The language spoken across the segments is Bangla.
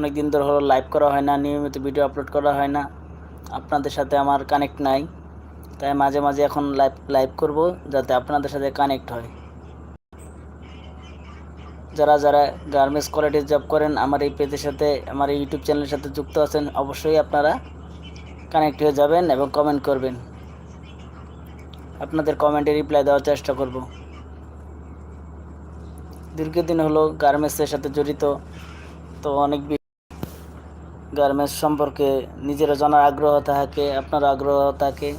অনেক দিন ধরে হলো লাইভ করা হয় না, নিয়মিত ভিডিও আপলোড করা হয় না। আপনাদের সাথে আমার কানেক্ট নাই। তাই মাঝে মাঝে এখন লাইভ লাইভ করব যাতে আপনাদের সাথে কানেক্ট হয়। যারা যারা গার্মেন্টস কোয়ালিটির জব করেন, আমার এই পেজের সাথে, আমার ইউটিউব চ্যানেলের সাথে যুক্ত আছেন, অবশ্যই আপনারা কানেক্ট হয়ে যাবেন এবং কমেন্ট করবেন। আপনাদের কমেন্টে রিপ্লাই দেওয়ার চেষ্টা করব। দীর্ঘদিন হলো গার্মেন্টসের সাথে জড়িত, তো অনেক গার্মেন্টস সম্পর্কে নিজেরা জানার আগ্রহ থাকে, আপনার আগ্রহ থাকে,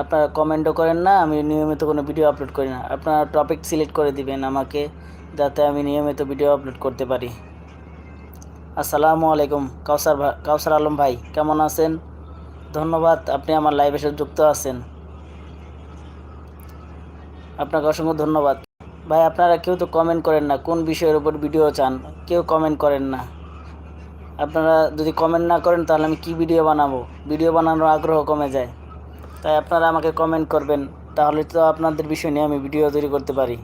আপনারা কমেন্টও করেন না, আমি নিয়মিত কোনো ভিডিও আপলোড করি না। আপনারা টপিক সিলেক্ট করে দিবেন আমাকে, যাতে আমি নিয়মিত ভিডিও আপলোড করতে পারি। আসসালামু আলাইকুম, কাউসার কাউসার আলম ভাই, কেমন আছেন? ধন্যবাদ, আপনি আমার লাইভে সাথে যুক্ত আছেন। আপনাকে অসংখ্য ধন্যবাদ। ভাই, আপনারা কেউ তো কমেন্ট করেন না, কোন বিষয়ের উপর ভিডিও চান? কেউ কমেন্ট করেন না। আপনারা যদি কমেন্ট না করেন, তাহলে আমি কি ভিডিও বানাবো? ভিডিও বানানোর আগ্রহ কমে যায়। তাই আপনারা আমাকে কমেন্ট করবেন। তাহলে তো আপনাদের বিষয় নিয়ে আমি ভিডিও তৈরি করতে পারি।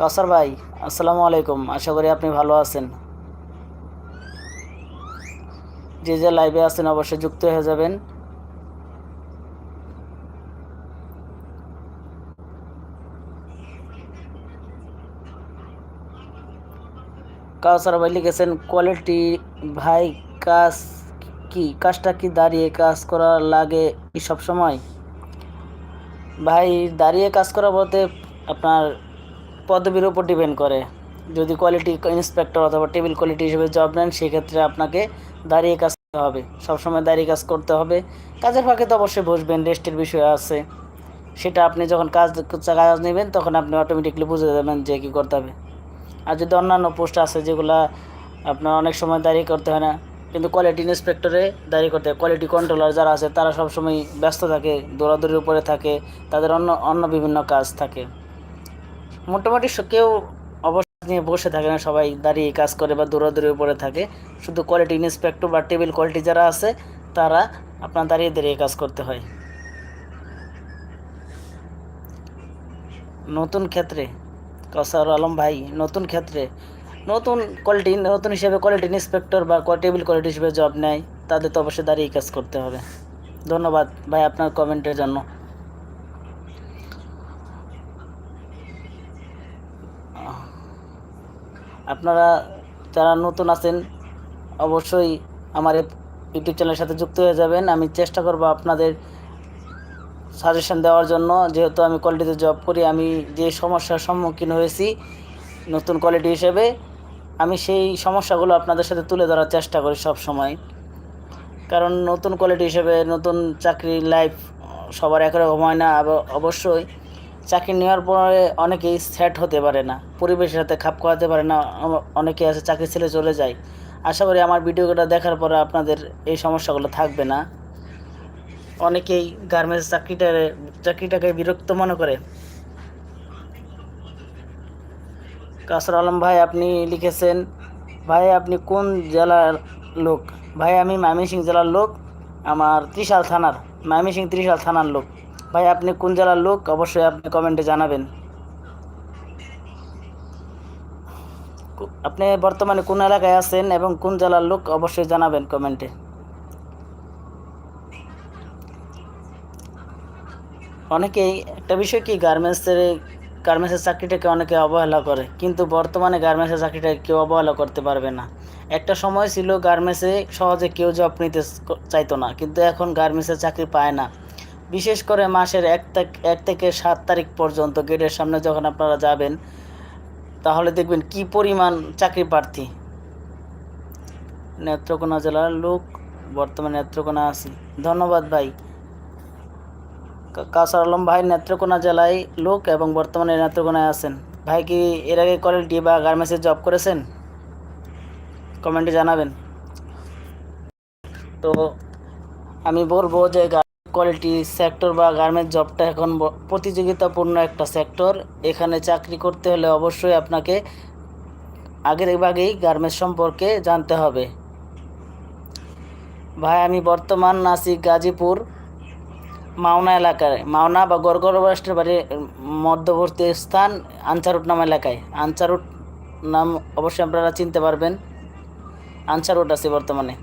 কাসার ভাই, আসসালামু আলাইকুম। আশা করি আপনি ভালো আছেন। যে যে লাইভে আছেন, অবশ্যই যুক্ত হয়ে যাবেন। কাউসার ভাই লিখেছেন, কোয়ালিটি ভাই কাজ কি? কাজটা কি দাঁড়িয়ে কাজ করা লাগে কি সব সময় ভাই, দাঁড়িয়ে কাজ করা বলতে আপনার পদবীর উপর ডিপেন্ড করে। যদি কোয়ালিটি ইন্সপেক্টর অথবা টেবিল কোয়ালিটি হিসেবে জব নেন, সেক্ষেত্রে আপনাকে দাঁড়িয়ে কাজ করতে হবে। সবসময় দাঁড়িয়ে কাজ করতে হবে। কাজের ফাঁকে তো অবশ্যই বসবেন, রেস্টের বিষয় আছে। সেটা আপনি যখন কাজ কাজ নেবেন, তখন আপনি অটোমেটিকলি বুঝে যাবেন যে কী করতে হবে। আর যদি অন্যান্য পোস্ট আছে যেগুলা আপনার অনেক সময় দাঁড়িয়ে করতে হয় না, কিন্তু কোয়ালিটি ইন্সপেক্টরে দাঁড়িয়ে করতে কোয়ালিটি কন্ট্রোলার যারা আছে, তারা সবসময় ব্যস্ত থাকে, দৌড়াদৌড়ির উপরে থাকে, তাদের অন্য অন্য বিভিন্ন কাজ থাকে। মোটামুটি কেউ অবস্থা নিয়ে বসে থাকে না, সবাই দাঁড়িয়ে কাজ করে বা দৌড়াদৌড়ির উপরে থাকে। শুধু কোয়ালিটি ইন্সপেক্টর বা টেবিল কোয়ালিটি যারা আছে, তারা আপনার দাঁড়িয়ে দাঁড়িয়ে কাজ করতে হয়। নতুন ক্ষেত্রে কসার আলম ভাই, নতুন ক্ষেত্রে। নতুন কোয়ালিটি নতুন হিসেবে কোয়ালিটি ইন্সপেক্টর বা টেবিল কোয়ালিটি হিসেবে জব নেয়, তাদের তো অবশ্যই দাঁড়িয়ে কাজ করতে হবে। ধন্যবাদ ভাই আপনার কমেন্টের জন্য। আপনারা যারা নতুন আছেন, অবশ্যই আমার ইউটিউব চ্যানেলের সাথে যুক্ত হয়ে যাবেন। আমি চেষ্টা করব আপনাদের সাজেশন দেওয়ার জন্য, যেহেতু আমি কোয়ালিটিতে জব করি, আমি যে সমস্যার সম্মুখীন হয়েছি নতুন কোয়ালিটি হিসেবে, আমি সেই সমস্যাগুলো আপনাদের সাথে তুলে ধরার চেষ্টা করি সব সময় কারণ নতুন কোয়ালিটি হিসেবে নতুন চাকরি লাইফ সবার একরকম হয় না অবশ্যই চাকরি নেওয়ার পরে অনেকেই সেট হতে পারে না, পরিবেশের সাথে খাপ খাওয়াতে পারে না অনেকে আছে চাকরি ছেড়ে চলে যায়। আশা করি আমার ভিডিওটা দেখার পরে আপনাদের এই সমস্যাগুলো থাকবে না। অনেকেই গার্মেন্টস চাকরিটারে চাকরিটাকে বিরক্ত মনে করে। কাসর আলম ভাই, আপনি লিখেছেন, ভাই, আপনি কোন জেলার লোক? ভাই, আমি ময়মনসিংহ জেলার লোক, আমার ত্রিশাল থানার, ময়মনসিংহ ত্রিশাল থানার লোক। ভাই, আপনি কোন জেলার লোক? অবশ্যই আপনি কমেন্টে জানাবেন। আপনি বর্তমানে কোন এলাকায় আছেন এবং কোন জেলার লোক, অবশ্যই জানাবেন কমেন্টে। অনেকেই, একটা বিষয় কি, গার্মেন্টসের গার্মেন্টসের চাকরিটাকে অনেকে অবহেলা করে, কিন্তু বর্তমানে গার্মেন্টসের চাকরিটাকে কেউ অবহেলা করতে পারবে না। একটা সময় ছিল গার্মেন্টসে সহজে কেউ জব নিতে চাইতো না, কিন্তু এখন গার্মেন্টসের চাকরি পায় না। বিশেষ করে মাসের এক এক থেকে সাত তারিখ পর্যন্ত গেটের সামনে যখন আপনারা যাবেন, তাহলে দেখবেন কি পরিমাণ চাকরি প্রার্থী। নেত্রকোনা জেলার লোক, বর্তমানে নেত্রকোনা আছি। ধন্যবাদ ভাই। কাউসার আলম ভাই নেত্রকোনা জেলায় লোক এবং বর্তমানে নেত্রকোনায় আছেন। ভাই কি এর আগে কোয়ালিটি বা গার্মেন্টসে জব করেছেন? কমেন্টে জানাবেন। তো আমি বলব যে কোয়ালিটি সেক্টর বা গার্মেন্টস জবটা এখন প্রতিযোগিতাপূর্ণ একটা সেক্টর। এখানে চাকরি করতে হলে অবশ্যই আপনাকে আগের ভাগেই গার্মেন্টস সম্পর্কে জানতে হবে। ভাই, আমি বর্তমান নাসিক গাজীপুর। মাওনা এলাকায় মাওনা বা গড়গড় রাষ্ট্রের বাড়ির মধ্যবর্তী স্থান আনচারুট নাম এলাকায়। আনচারুট নাম অবশ্যই আপনারা চিনতে পারবেন। আনসার রোড আছে বর্তমানে,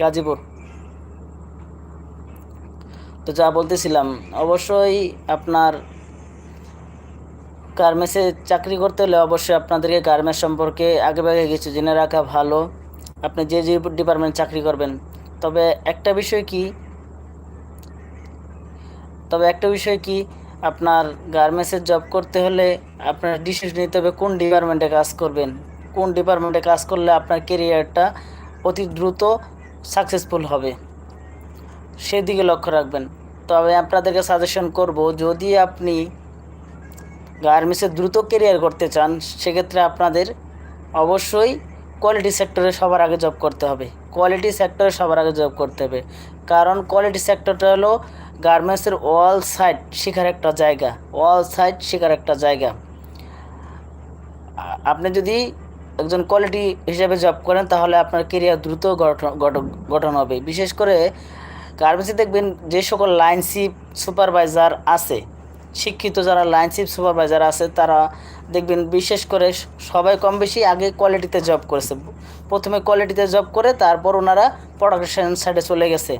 গাজীপুর। তো যা বলতেছিলাম, অবশ্যই আপনার গার্মেন্টসে চাকরি করতে হলে অবশ্যই আপনাদেরকে গার্মেন্টস সম্পর্কে আগে আগেভাগে কিছু জেনে রাখা ভালো। আপনি যে যে ডিপার্টমেন্ট চাকরি করবেন। তবে একটা বিষয় কি তবে একটা বিষয় কি, আপনার গার্মেন্টসের জব করতে হলে আপনার ডিসিশন নিতে হবে কোন ডিপার্টমেন্টে কাজ করবেন। কোন ডিপার্টমেন্টে কাজ করলে আপনার কেরিয়ারটা অতি দ্রুত সাকসেসফুল হবে। সেদিকে লক্ষ্য রাখবেন। তবে আপনাদেরকে সাজেশন করব, যদি আপনি গার্মেন্টসে দ্রুত কেরিয়ার করতে চান, সেক্ষেত্রে আপনাদের অবশ্যই কোয়ালিটি সেক্টরে সবার আগে জব করতে হবে। কোয়ালিটি সেক্টরে সবার আগে জব করতে হবে। কারণ কোয়ালিটি সেক্টরটা হলো গার্মেন্টসের অল সাইড শেখার একটা জায়গা অল সাইড শেখার একটা জায়গা। আপনি যদি একজন কোয়ালিটি হিসাবে জব করেন, তাহলে আপনার কেরিয়ার দ্রুত গঠন- গঠন হবে। বিশেষ করে গার্মেন্টসে দেখবেন যে সকল লাইনশিপ সুপারভাইজার আছে, শিক্ষিত যারা লাইনশিপ সুপারভাইজার আছে, তারা দেখবেন বিশেষ করে সবাই কম বেশি আগে কোয়ালিটিতে জব করেছে। প্রথমে কোয়ালিটিতে জব করে, তারপর ওনারা প্রোডাকশন সাইডে চলে গেছে।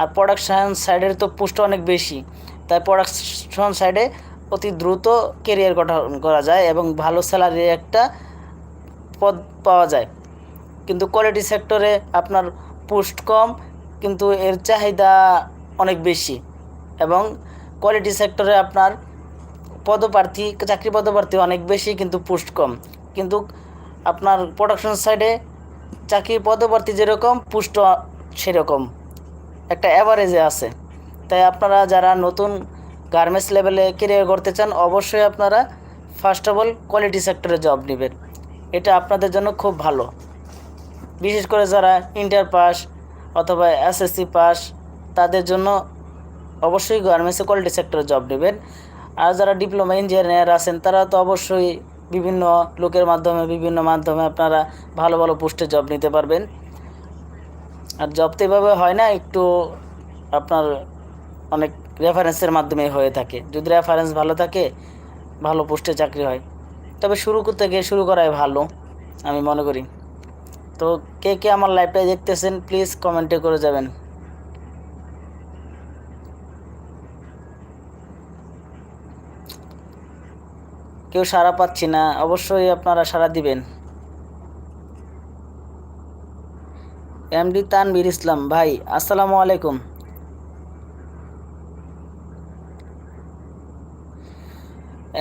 আর প্রোডাকশন সাইডের তো পুষ্ট অনেক বেশি। তাই প্রোডাকশন সাইডে অতি দ্রুত কেরিয়ার গঠন করা যায় এবং ভালো স্যালারির একটা পদ পাওয়া যায়। কিন্তু কোয়ালিটি সেক্টরে আপনার পোস্ট কম, কিন্তু এর চাহিদা অনেক বেশি এবং কোয়ালিটি সেক্টরে আপনার পদপ্রার্থী, চাকরি পদপ্রার্থী অনেক বেশি, কিন্তু পোস্ট কম। কিন্তু আপনার প্রোডাকশন সাইডে চাকরি পদপ্রার্থী যেরকম পুষ্ট সেরকম। একটা অ্যাভারেজে আছে। তাই আপনারা যারা নতুন গার্মেন্টস লেভেলে কেরিয়ার করতে চান, অবশ্যই আপনারা ফার্স্ট অফ অল কোয়ালিটি সেক্টরে জব নেবেন। এটা আপনাদের জন্য খুব ভালো। বিশেষ করে যারা ইন্টার পাস অথবা এসএসসি পাস তাদের জন্য অবশ্যই গার্মেন্টসে কোয়ালিটি সেক্টরে জব নেবেন। আর যারা ডিপ্লোমা ইঞ্জিনিয়ার আছেন, তারা তো অবশ্যই বিভিন্ন লোকের মাধ্যমে, বিভিন্ন মাধ্যমে আপনারা ভালো ভালো পোস্টে জব নিতে পারবেন। আর জব তো এভাবে হয় না, একটু আপনার অনেক রেফারেন্সের মাধ্যমে হয়ে থাকে। যদি রেফারেন্স ভালো থাকে, ভালো পোস্টে চাকরি হয়। তবে শুরু থেকে শুরু করাই ভালো, আমি মনে করি। তো কে কে আমার লাইভটা দেখতেছেন প্লিজ কমেন্টে করে যাবেন। কেউ সাড়া পাচ্ছি না, অবশ্যই আপনারা সাড়া দিবেন। এমডি তানবির ইসলাম, ভাই, আসসালামু আলাইকুম।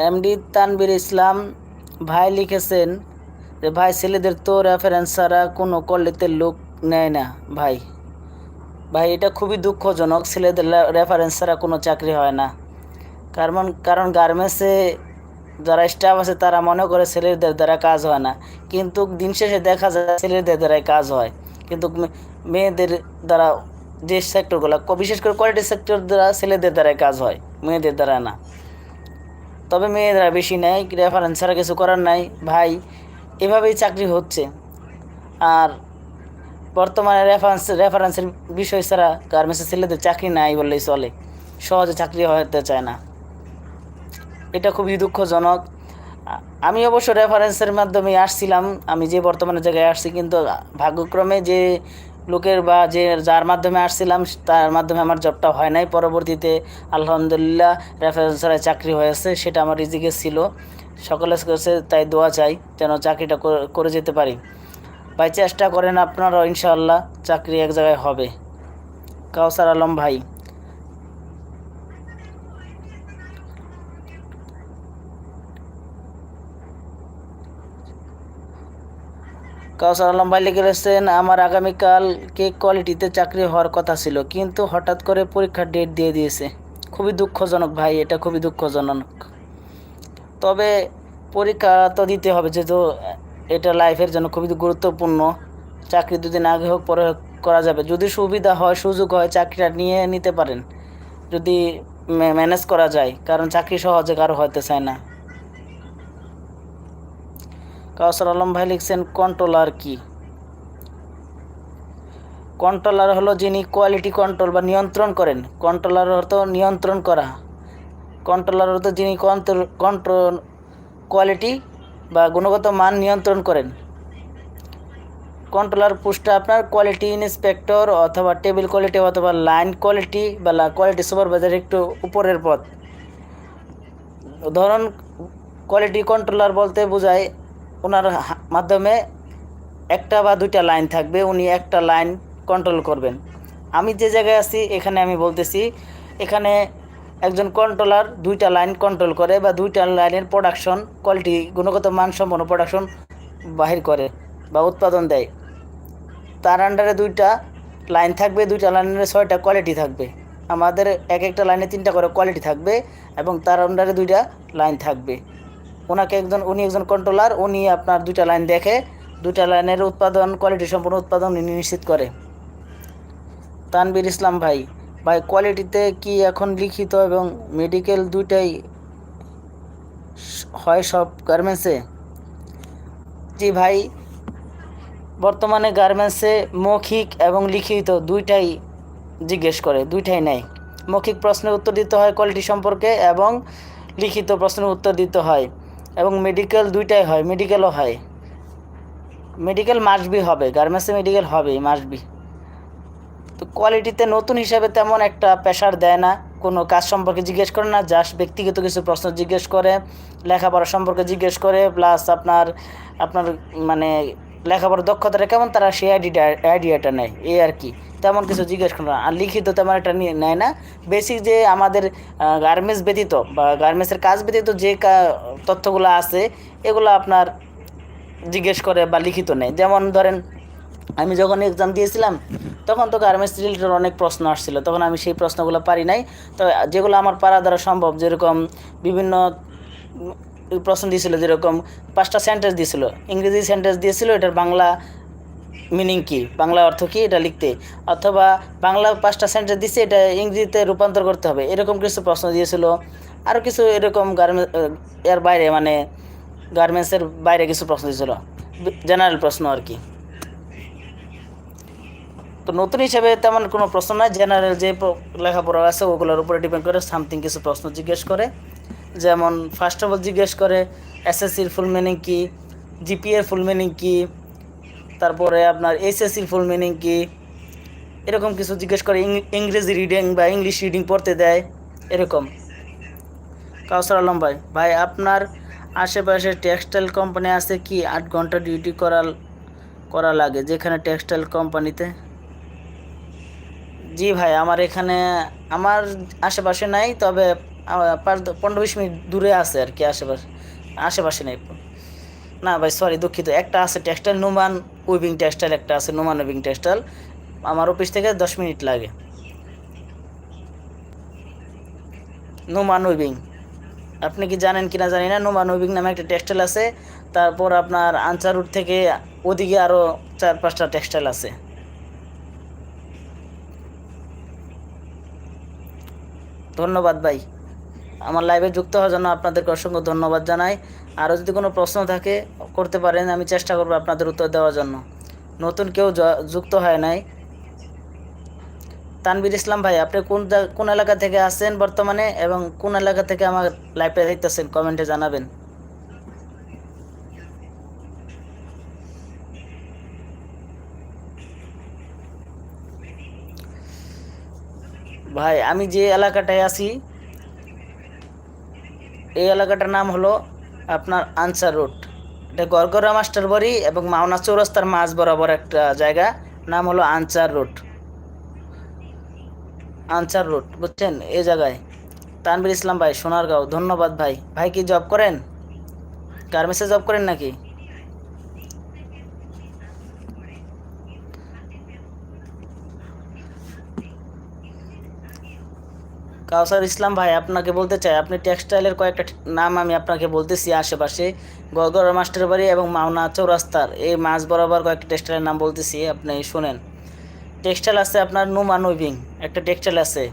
এমডি তানবীর ইসলাম, ভাই লিখেছেন যে, ভাই, ছেলেদের তো রেফারেন্স ছাড়া কোনো কলেজের লোক নেয় না, ভাই। ভাই, এটা খুবই দুঃখজনক, ছেলেদের রেফারেন্স ছাড়া কোনো চাকরি হয় না। কারণ কারণ গার্মেন্টসে যারা স্টাফ আছে, তারা মনে করে ছেলেদের দ্বারা কাজ হয় না। কিন্তু দিন শেষে দেখা যায় ছেলেদের দ্বারাই কাজ হয়। কিন্তু মেয়েদের দ্বারা যে সেক্টরগুলো বিশেষ করে কোয়ালিটি সেক্টর দ্বারা ছেলেদের দ্বারাই কাজ হয়, মেয়েদের দ্বারা না। তবে মেয়েরা বেশি নেয় রেফারেন্স ছাড়া কিছু করার নাই। ভাই, এভাবেই চাকরি হচ্ছে। আর বর্তমানে রেফারেন্স রেফারেন্সের বিষয় ছাড়া গার্মেন্টসের ছেলেদের চাকরি নাই বললেই চলে। সহজে চাকরি হতে চায় না। এটা খুবই দুঃখজনক। আমি অবশ্য রেফারেন্সের মাধ্যমে আসছিলাম। আমি যে বর্তমানে জায়গায় আসছি কিন্তু ভাগ্যক্রমে যে লোকের বা যে যার মাধ্যমে আসছিলাম, তার মাধ্যমে আমার জবটা হয় নাই। পরবর্তীতে আলহামদুলিল্লাহ রেফারেন্স ছাড়াই চাকরি হয়েছে, সেটা আমার রিজিকে ছিল। সকলের কাছে তাই দোয়া চাই যেন চাকরিটা করে- যেতে পারি। ভাই, চেষ্টা করেন আপনারাও ইনশাআল্লাহ চাকরি এক জায়গায় হবে। কাউসার আলম ভাই। কাউসার আলম ভাই লিখে রেখেছেন, আমার আগামীকাল কে কোয়ালিটিতে চাকরি হওয়ার কথা ছিল, কিন্তু হঠাৎ করে পরীক্ষার ডেট দিয়ে দিয়েছে। খুবই দুঃখজনক ভাই, এটা খুবই দুঃখজনক। তবে পরীক্ষা তো দিতে হবে, যেহেতু এটা লাইফের জন্য খুবই গুরুত্বপূর্ণ। চাকরি দুদিন আগে হোক, পরে হোক করা যাবে। যদি সুবিধা হয়, সুযোগ হয়, চাকরিটা নিয়ে নিতে পারেন। যদি ম্যানেজ করা যায়, কারণ চাকরি সহজে কারও হতে চায় না। কাউসার আলম ভাই লিখছেন, কন্ট্রোলার কি? কন্ট্রোলার হলো যিনি কোয়ালিটি কন্ট্রোল বা নিয়ন্ত্রণ করেন। কন্ট্রোলার অর্থ নিয়ন্ত্রণ করা। কন্ট্রোলার অর্থ যিনি কন্ট্রোল কোয়ালিটি বা গুণগত মান নিয়ন্ত্রণ করেন। কন্ট্রোলার পোস্টটা আপনার কোয়ালিটি ইন্সপেক্টর অথবা টেবিল কোয়ালিটি অথবা লাইন কোয়ালিটি বা কোয়ালিটি সুপারভাইজার একটু উপরের পদ ধরুন, কোয়ালিটি কন্ট্রোলার বলতে বোঝায় ওনার মাধ্যমে একটা বা দুইটা লাইন থাকবে, উনি একটা লাইন কন্ট্রোল করবেন। আমি যে জায়গায় আছি, এখানে আমি বলতেছি, এখানে একজন কন্ট্রোলার দুইটা লাইন কন্ট্রোল করে বা দুইটা লাইনের প্রোডাকশন কোয়ালিটি গুণগত মানসম্পন্ন প্রোডাকশন বাহির করে বা উৎপাদন দেয়। তার আন্ডারে দুইটা লাইন থাকবে, দুইটা লাইনের ছয়টা কোয়ালিটি থাকবে। আমাদের এক একটা লাইনে তিনটা করে কোয়ালিটি থাকবে এবং তার আন্ডারে দুইটা লাইন থাকবে। ওনাকে একজন, উনি একজন কন্ট্রোলার উনি আপনার দুইটা লাইন দেখে, দুইটা লাইনের উৎপাদন কোয়ালিটি সম্পূর্ণ উৎপাদন উনি নিশ্চিত করে। তানবির ইসলাম ভাই ভাই কোয়ালিটিতে কি এখন লিখিত এবং মেডিকেল দুইটাই হয় সব গার্মেন্টসে জি ভাই, বর্তমানে গার্মেন্টসে মৌখিক এবং লিখিত দুইটাই জিজ্ঞেস করে, দুইটাই নেয়। মৌখিক প্রশ্নের উত্তর দিতে হয় কোয়ালিটি সম্পর্কে এবং লিখিত প্রশ্নের উত্তর দিতে হয়। এবং মেডিকেল দুইটাই হয় মেডিকেলও হয়। মেডিকেল মাসবি হবে গার্মেন্টসে মেডিকেল হবেই মাসবি তো কোয়ালিটিতে নতুন হিসাবে তেমন একটা প্রেশার দেয় না, কোনো কাজ সম্পর্কে জিজ্ঞেস করে না জাস্ট ব্যক্তিগত কিছু প্রশ্ন জিজ্ঞেস করে, লেখাপড়া সম্পর্কে জিজ্ঞেস করে প্লাস আপনার আপনার মানে লেখাপড়ার দক্ষতাটা কেমন, তারা সেই আইডিটা আইডিয়াটা নেয়, এই আর কি। তেমন কিছু জিজ্ঞেস করে না। আর লিখিত তেমন একটা নিয়ে নেয় না। বেসিক যে আমাদের গার্মেন্টস ব্যতীত বা গার্মেন্টসের কাজ ব্যতীত যে তথ্যগুলো আছে, এগুলো আপনার জিজ্ঞেস করে বা লিখিত নেয়। যেমন ধরেন, আমি যখন এক্সাম দিয়েছিলাম, তখন তো গার্মেন্টস রিলেটেড অনেক প্রশ্ন আসছিল। তখন আমি সেই প্রশ্নগুলো পারি নাই। তো যেগুলো আমার পারা দ্বারা সম্ভব, যেরকম বিভিন্ন প্রশ্ন দিয়েছিল, যেরকম পাঁচটা সেন্টেন্স দিয়েছিল। ইংরেজি সেন্টেন্স দিয়েছিল, এটার বাংলা মিনিং কি? বাংলা অর্থ কি? এটা লিখতে। অথবা বাংলা পাঁচটা সেন্টেন্স দিচ্ছে এটা ইংরেজিতে রূপান্তর করতে হবে। এরকম কিছু প্রশ্ন দিয়েছিল। আরও কিছু এরকম গার্মেন্টস এর বাইরে মানে গার্মেন্টসের বাইরে কিছু প্রশ্ন দিয়েছিল। জেনারেল প্রশ্ন আর কি। তো নতুন হিসেবে তেমন কোনো প্রশ্ন নয় জেনারেল যে লেখাপড়া আছে, ওগুলোর উপরে ডিপেন্ড করে সামথিং কিছু প্রশ্ন জিজ্ঞেস করে। যেমন ফার্স্ট অফ অল জিজ্ঞেস করে এসএসসির ফুল মিনিং কী? জিপিএর ফুল মিনিং কী? তারপরে আপনার এসএসসির ফুল মিনিং কী? এরকম কিছু জিজ্ঞেস করে ইংরেজি রিডিং বা ইংলিশ রিডিং পড়তে দেয়, এরকম। কাউসার আলম ভাই ভাই, আপনার আশেপাশে টেক্সটাইল কোম্পানি আছে কি? আট ঘণ্টা ডিউটি করা করা লাগে যেখানে টেক্সটাইল কোম্পানিতে জি ভাই, আমার এখানে, আমার আশেপাশে নাই, তবে পনেরো বিশ মিনিট দূরে আছে আর কি আশেপাশে আশেপাশে নেই। না ভাই সরি দুঃখিত। একটা আছে টেক্সটাইল নুমান উইভিং টেক্সটাইল একটা আছে নোমান উইভিং টেক্সটাইল আমার অফিস থেকে দশ মিনিট লাগে। নোমান উইভিং আপনি কি জানেন কিনা জানি না নোমান উইভিং নামে একটা টেক্সটাইল আছে। তারপর আপনার আনসার রুট থেকে ওদিকে আরও চার পাঁচটা টেক্সটাইল আছে। ধন্যবাদ ভাই। আমার লাইভে যুক্ত হওয়ার জন্য আপনাদেরকে অসংখ্য ধন্যবাদ জানাই। আরও যদি কোনো প্রশ্ন থাকে, করতে পারেন, আমি চেষ্টা করব আপনাদের উত্তর দেওয়ার জন্য। নতুন কেউ যুক্ত হয় নাই। তানবির ইসলাম ভাই, আপনি কোন কোন এলাকা থেকে আসছেন বর্তমানে এবং কোন এলাকা থেকে আমার লাইভটা দেখতেছেন? কমেন্টে জানাবেন। ভাই, আমি যে এলাকাটায় আছি এই এলাকাটার নাম হলো আপনার আনসার রুট এটা গড়গড়া মাস্টার বাড়ি এবং মাওনা চৌরাস্তার মাঝ বরাবর একটা জায়গা, নাম হলো আনসার রুট আনসার রুট বুঝছেন? এই জায়গায়। তানবির ইসলাম ভাই, সোনারগাঁও। ধন্যবাদ ভাই। ভাই কি জব করেন? গার্মেন্টসে জব করেন নাকি? কাউসার ইসলাম ভাই, আপনাকে বলতে চাই, আপনি টেক্সটাইলের কয়েকটা নাম আমি আপনাকে বলতেছি আশেপাশে। গড়গড় মাস্টার বাড়ি এবং মাওনা চৌরাস্তার। এই মাছ বরাবর কয়েকটা টেক্সটাইলের নাম বলতেছি, আপনি শুনেন। টেক্সটাইল আছে আপনার নুমান উইভিং, একটা টেক্সটাইল আছে।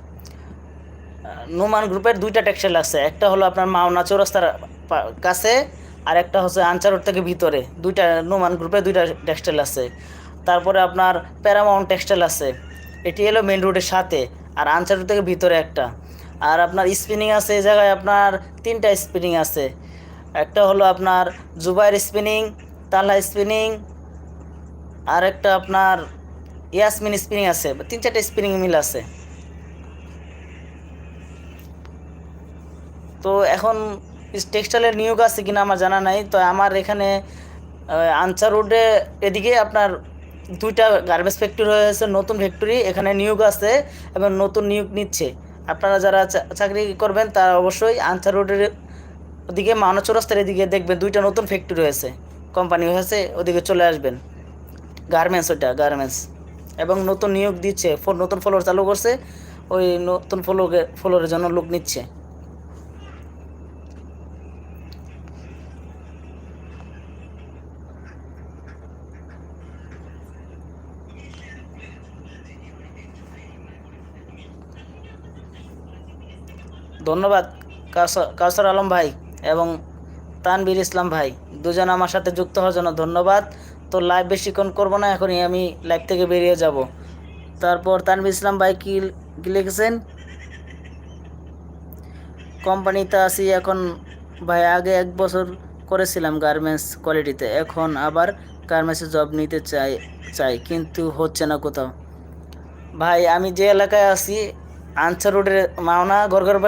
নুমান গ্রুপের দুইটা টেক্সটাইল আছে, একটা হলো আপনার মাওনা চৌরাস্তার কাছে, আর একটা হচ্ছে আনসার থেকে ভিতরে। দুইটা নুমান গ্রুপে দুইটা টেক্সটাইল আছে। তারপরে আপনার প্যারামাউন্ট টেক্সটাইল আছে। এটি হলো মেন রোডের সাথে, আর আনসার থেকে ভিতরে একটা। আর আপনার স্পিনিং আছে, এই জায়গায় আপনার তিনটা স্পিনিং আছে। একটা হলো আপনার জুবাইর স্পিনিং তালহা স্পিনিং আর একটা আপনার ইয়াসমিন স্পিনিং আছে, তিন চারটে স্পিনিং মিল আছে। তো এখন টেক্সটাইলের নিয়োগ আছে কিনা আমার জানা নাই, তো আমার এখানে আনসার রোডে এদিকে আপনার দুইটা গার্বেজ ফ্যাক্টরি হয়েছে নতুন ফ্যাক্টরি এখানে নিয়োগ আছে এবং নতুন নিয়োগ নিচ্ছে। আপনারা যারা চাকরি করবেন, তারা অবশ্যই আনসার রোডের ওদিকে মানো চৌরাস্তার এদিকে দেখবেন দুইটা নতুন ফ্যাক্টরি হয়েছে কোম্পানি হয়েছে, ওদিকে চলে আসবেন। গার্মেন্টস ওইটা গার্মেন্টস এবং নতুন নিয়োগ দিচ্ছে নতুন ফলোর চালু করছে, ওই নতুন ফলোকে ফ্লোরের জন্য লোক নিচ্ছে। ধন্যবাদ কাউসার আলম ভাই এবং তানবির ইসলাম ভাই। দুজন আমার সাথে যুক্ত হওয়ার জন্য ধন্যবাদ। তো লাইভ বেশিক্ষণ করব না, এখনই আমি লাইভ থেকে বেরিয়ে যাব। তারপর তানবির ইসলাম ভাই কী লিখেছেন? কোম্পানিতে আসি এখন ভাই, আগে এক বছর করেছিলাম গার্মেন্টস কোয়ালিটিতে এখন আবার গার্মেন্টসে জব নিতে চাই চাই, কিন্তু হচ্ছে না কোথাও। ভাই, আমি যে এলাকায় আছি আনসার রোডের মাওনা গরগর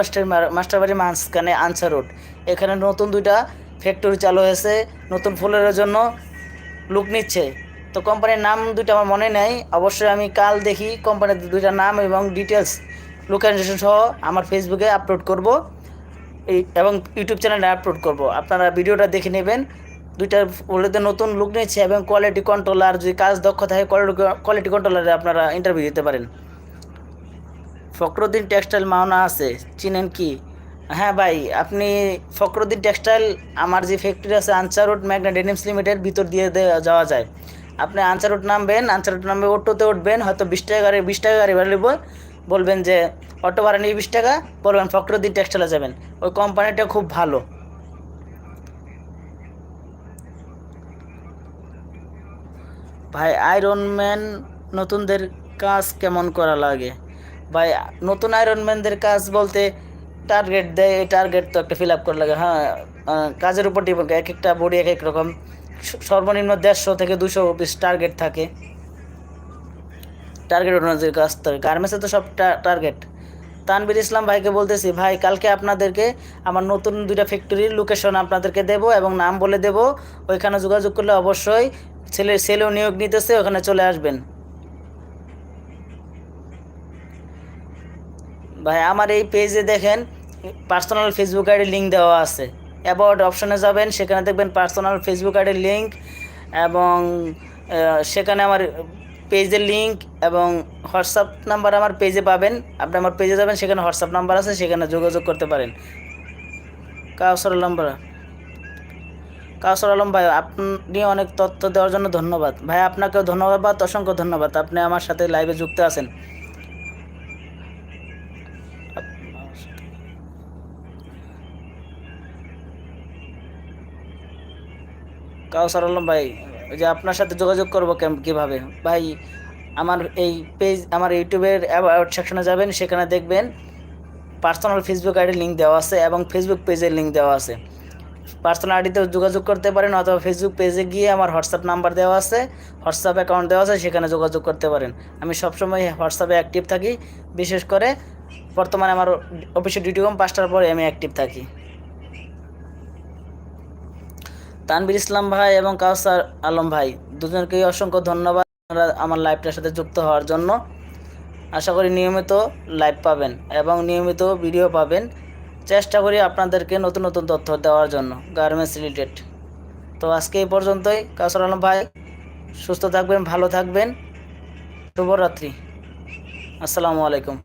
মাস্টারবাড়ির মাঝখানে আনসার রোড। এখানে নতুন দুইটা ফ্যাক্টরি চালু হয়েছে, নতুন ফুলের জন্য লুক নিচ্ছে। তো কোম্পানির নাম দুইটা আমার মনে নেই, অবশ্যই আমি কাল দেখি কোম্পানির দুইটা নাম এবং ডিটেলস লোকেশন সহ আমার ফেসবুকে আপলোড করব, এই এবং ইউটিউব চ্যানেলে আপলোড করব। আপনারা ভিডিওটা দেখে নেবেন, দুইটা ফুলেতে নতুন লুক নিচ্ছে এবং কোয়ালিটি কন্ট্রোলার যদি কাজ দক্ষ থাকে কোয়ালিটি কন্ট্রোলারে আপনারা ইন্টারভিউ দিতে পারেন। ফখরুদ্দিন টেক্সটাইল মাওনা আছে, চিনেন কি? হ্যাঁ ভাই, আপনি ফখরুদ্দিন টেক্সটাইল, আমার যে ফ্যাক্টরি আছে Ansar road Magna Denims Limited, ভিতর দিয়ে যাওয়া যায়। আপনি আনসার রোড নামবেন, আনসার রোড নামবে অটোতে উঠবেন, হয়তো বিশ টাকা গাড়ি, বিশ টাকা গাড়ি ভাড়া নেব বলবেন যে অটো ভাড়া নিয়ে বিশ টাকা, বলবেন ফখরুদ্দিন টেক্সটাইলে যাবেন। ওই কোম্পানিটা খুব ভালো। ভাই আয়রন ম্যান নতুনদের কাজ কেমন করা লাগে? ভাই, নতুন আয়রনম্যানদের কাজ বলতে টার্গেট দেয়, এই টার্গেট তো একটা ফিল আপ করা লাগে। হ্যাঁ কাজের উপর ডিপেন্ড এক একটা বডি এক এক রকম সর্বনিম্ন দেড়শো থেকে দুশো পিস টার্গেট থাকে। টার্গেট অনুযায়ী কাজ থাকে গার্মেন্টসে তো সব টার্গেট তানবির ইসলাম ভাইকে বলতেছি, ভাই, কালকে আপনাদেরকে আমার নতুন দুইটা ফ্যাক্টরির লোকেশন আপনাদেরকে দেব এবং নাম বলে দেব। ওইখানে যোগাযোগ করলে অবশ্যই ছেলে, ছেলেও নিয়োগ নিতেছে, ওখানে চলে আসবেন। ভাই, আমার এই পেজে দেখেন পার্সোনাল ফেসবুক আইডির লিঙ্ক দেওয়া আছে। অ্যাবাউট অপশনে যাবেন, সেখানে দেখবেন পার্সোনাল ফেসবুক আইডির লিঙ্ক এবং সেখানে আমার পেজের লিঙ্ক এবং হোয়াটসঅ্যাপ নাম্বার আমার পেজে পাবেন। আপনি আমার পেজে যাবেন, সেখানে হোয়াটসঅ্যাপ নাম্বার আছে, সেখানে যোগাযোগ করতে পারেন। কাউসর আলম কাউসর আলম ভাই, আপনি অনেক তথ্য দেওয়ার জন্য ধন্যবাদ। ভাই, আপনাকেও ধন্যবাদ, অসংখ্য ধন্যবাদ। আপনি আমার সাথে লাইভে যুক্ত আছেন। কাউসার আলম ভাই, ওই যে আপনার সাথে যোগাযোগ করব কীভাবে? ভাই, আমার এই পেজ, আমার ইউটিউবের সেকশনে যাবেন, সেখানে দেখবেন পার্সোনাল ফেসবুক আইডির লিঙ্ক দেওয়া আছে এবং ফেসবুক পেজের লিঙ্ক দেওয়া আছে। পার্সোনাল আইডিতে যোগাযোগ করতে পারেন অথবা ফেসবুক পেজে গিয়ে আমার হোয়াটসঅ্যাপ নাম্বার দেওয়া আছে, হোয়াটসঅ্যাপ অ্যাকাউন্ট দেওয়া আছে, সেখানে যোগাযোগ করতে পারেন। আমি সবসময় হোয়াটসঅ্যাপে অ্যাক্টিভ থাকি, বিশেষ করে বর্তমানে আমার অফিসে ডিউটি কম পাঁচটার পরে আমি অ্যাক্টিভ থাকি। তানবির ইসলাম ভাই এবং কাউসার আলম ভাই, দুজনকেই অসংখ্য ধন্যবাদ আমার লাইভটার সাথে যুক্ত হওয়ার জন্য। আশা করি নিয়মিত লাইভ পাবেন এবং নিয়মিত ভিডিও পাবেন। চেষ্টা করি আপনাদেরকে নতুন নতুন তথ্য দেওয়ার জন্য গার্মেন্টস রিলেটেড তো আজকে এই পর্যন্তই। কাউসার আলম ভাই, সুস্থ থাকবেন, ভালো থাকবেন। শুভরাত্রি। আসসালামু আলাইকুম।